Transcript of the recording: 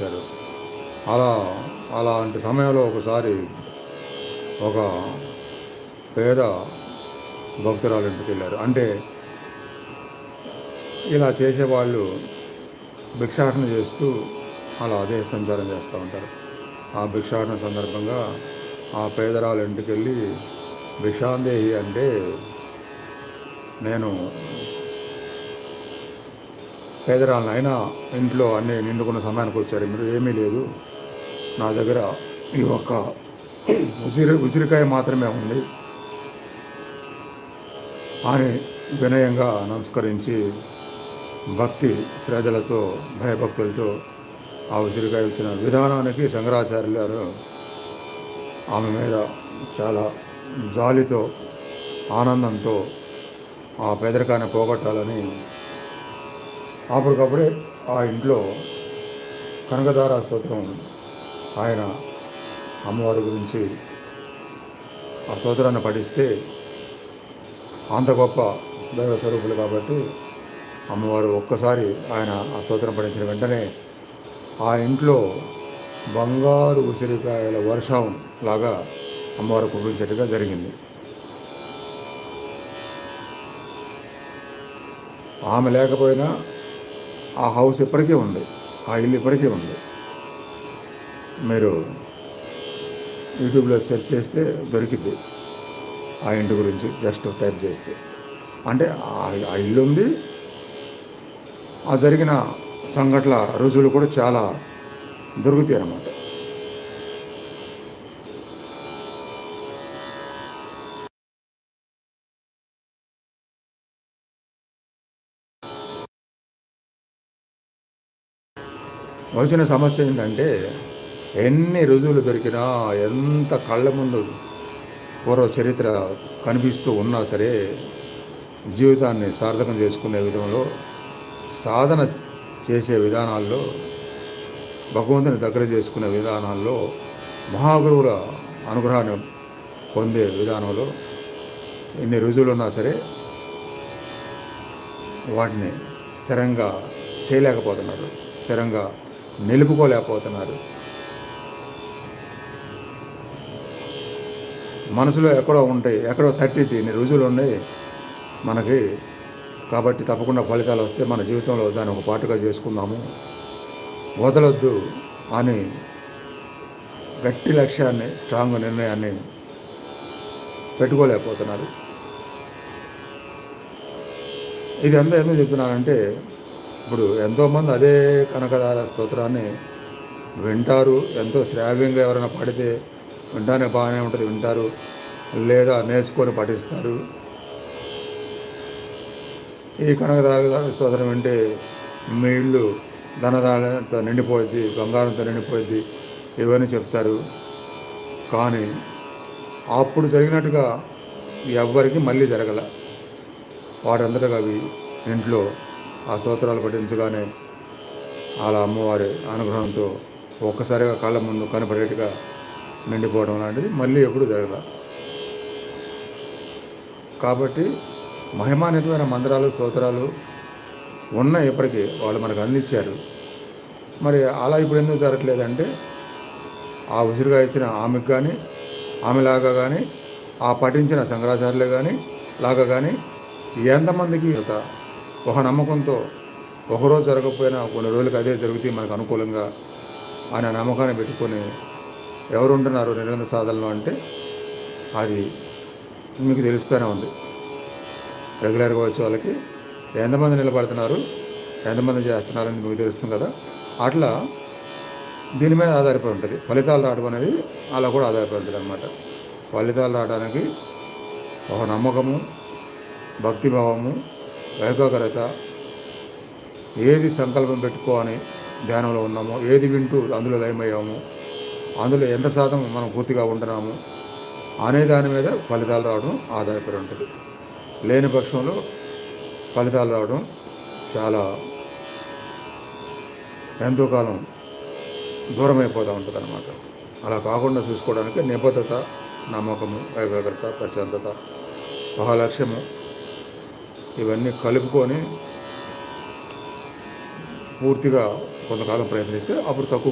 చేశారు. అలా అలాంటి సమయంలో ఒకసారి ఒక పేద భక్తురాలు ఇంటికి వెళ్ళారు అంటే ఇలా చేసేవాళ్ళు భిక్షాటన చేస్తూ అలా అదే సంచారం చేస్తూ ఉంటారు. ఆ భిక్షాటన సందర్భంగా ఆ పేదరాలు ఇంటికి వెళ్ళి భిక్షాందేహి అంటే నేను పేదరాలను అయినా ఇంట్లో అన్నీ నిండుకున్న సమయానికి వచ్చారు. మీరు ఏమీ లేదు. నా దగ్గర ఈ ఒక్క ఉసిరి ఉసిరికాయ మాత్రమే ఉంది. అని వినయంగా నమస్కరించి భక్తి శ్రద్ధలతో భయభక్తులతో ఆ ఉసిరికాయ ఇచ్చిన విధానానికి శంకరాచార్యులు గారు ఆమె మీద చాలా జాలితో ఆనందంతో ఆ పేదరికాన్ని పోగొట్టాలని అప్పటికప్పుడే ఆ ఇంట్లో కనకదార స్తోత్రం ఆయన అమ్మవారి గురించి ఆ స్తోత్రాన్ని పఠిస్తే అంత గొప్ప దైవ స్వరూపులు కాబట్టి అమ్మవారు ఒక్కసారి ఆయన ఆ స్తోత్రం పఠించిన వెంటనే ఆ ఇంట్లో బంగారు ఉసిరికాయల వర్షం లాగా అమ్మవారు కురిపించేట్టుగా జరిగింది. ఆమె లేకపోయినా ఆ హౌస్ ఇప్పటికీ ఉంది. ఆ ఇల్లు ఇప్పటికీ ఉంది. మీరు యూట్యూబ్లో సెర్చ్ చేస్తే దొరికిద్ది. ఆ ఇంటి గురించి జస్ట్ టైప్ చేస్తే. అంటే ఆ- ఆ ఇల్లు ఉంది. ఆ జరిగిన సంఘటన రుజువులు కూడా చాలా దొరుకుతాయి అన్నమాట వచ్చిన సమస్య ఏంటంటే ఎన్ని రుజువులు దొరికినా ఎంత కళ్ళ ముందు పూర్వ చరిత్ర కనిపిస్తూ ఉన్నా సరే జీవితాన్ని సార్థకం చేసుకునే విధంలో సాధన చేసే విధానాల్లో భగవంతుని దగ్గర చేసుకునే విధానాల్లో మహాగురువుల అనుగ్రహాన్ని పొందే విధానంలో ఎన్ని రుజువులు ఉన్నా సరే వాటిని స్థిరంగా చేయలేకపోతున్నారు. స్థిరంగా నిలుపుకోలేకపోతున్నారు. మనసులో ఎక్కడో ఉంటాయి ఎక్కడో తట్టిద్ది ఇన్ని రుజువులు ఉన్నాయి మనకి. కాబట్టి తప్పకుండా ఫలితాలు వస్తే మన జీవితంలో దాన్ని ఒక పాటుగా చేసుకుందాము. వదలొద్దు అని గట్టి లక్ష్యాన్ని స్ట్రాంగ్ నిర్ణయాన్ని పెట్టుకోలేకపోతున్నారు. ఇది అంతా ఎందుకు చెప్తున్నానంటే ఇప్పుడు ఎంతోమంది అదే కనకదార స్తోత్రాన్ని వింటారు. ఎంతో శ్రావ్యంగా ఎవరైనా పాడితే వింటానే బాగానే ఉంటుంది వింటారు. లేదా నేర్చుకొని పఠిస్తారు. ఈ కనకదార స్తోత్రం వింటే మీ ఇల్లు ధనదానంతో నిండిపోయింది బంగారంతో నిండిపోయింది ఇవన్నీ చెప్తారు. కానీ అప్పుడు జరిగినట్టుగా ఎవ్వరికి మళ్ళీ జరగల. వాటంతటా అవి ఇంట్లో ఆ స్తోత్రాలు పఠించగానే అలా అమ్మవారి అనుగ్రహంతో ఒక్కసారిగా కళ్ళ ముందు కనపడేట్టుగా నిండిపోవడం లాంటిది మళ్ళీ ఎప్పుడు జరగల. కాబట్టి మహిమాన్వితమైన మందిరాలు స్తోత్రాలు ఉన్న ఇప్పటికీ. వాళ్ళు మనకు అందించారు. మరి అలా ఇప్పుడు ఎందుకు జరగట్లేదంటే ఆ ఉసిరుగా ఇచ్చిన ఆమెకు కానీ ఆమెలాగా కానీ ఆ పఠించిన శంకరాచార్యులు కానీ లాగా కానీ ఎంతమందికి ఒక ఒక నమ్మకంతో ఒకరోజు జరగకపోయినా కొన్ని రోజులకి అదే జరుగుతాయి మనకు అనుకూలంగా అనే నమ్మకాన్ని పెట్టుకొని ఎవరు ఉంటున్నారు నిరంతర సాధనలో అంటే అది మీకు తెలుస్తూనే ఉంది. రెగ్యులర్గా వచ్చే వాళ్ళకి ఎంతమంది నిలబడుతున్నారు ఎంతమంది చేస్తున్నారని మీకు తెలుస్తుంది కదా. అట్లా దీని మీద ఆధారపడి ఉంటుంది. ఫలితాలు రావడం అనేది అలా కూడా ఆధారపడి ఉంటుంది అనమాట ఫలితాలు రావడానికి ఒక నమ్మకము భక్తిభావము ఏకాగ్రత ఏది సంకల్పం పెట్టుకోని ధ్యానంలో ఉన్నామో ఏది వింటూ అందులో లయమయ్యాము అందులో ఎంత శాతం మనం పూర్తిగా ఉంటున్నాము అనే దాని మీద ఫలితాలు రావడం ఆధారపడి ఉంటుంది. లేని పక్షంలో ఫలితాలు రావడం చాలా ఎంతో కాలం దూరమైపోతూ ఉంటుంది అనమాట అలా కాకుండా చూసుకోవడానికి నిబద్ధత నమ్మకము ఏకాగ్రత ప్రశాంతత ఒక లక్ష్యము ఇవన్నీ కలుపుకొని పూర్తిగా కొంతకాలం ప్రయత్నిస్తే అప్పుడు తక్కువ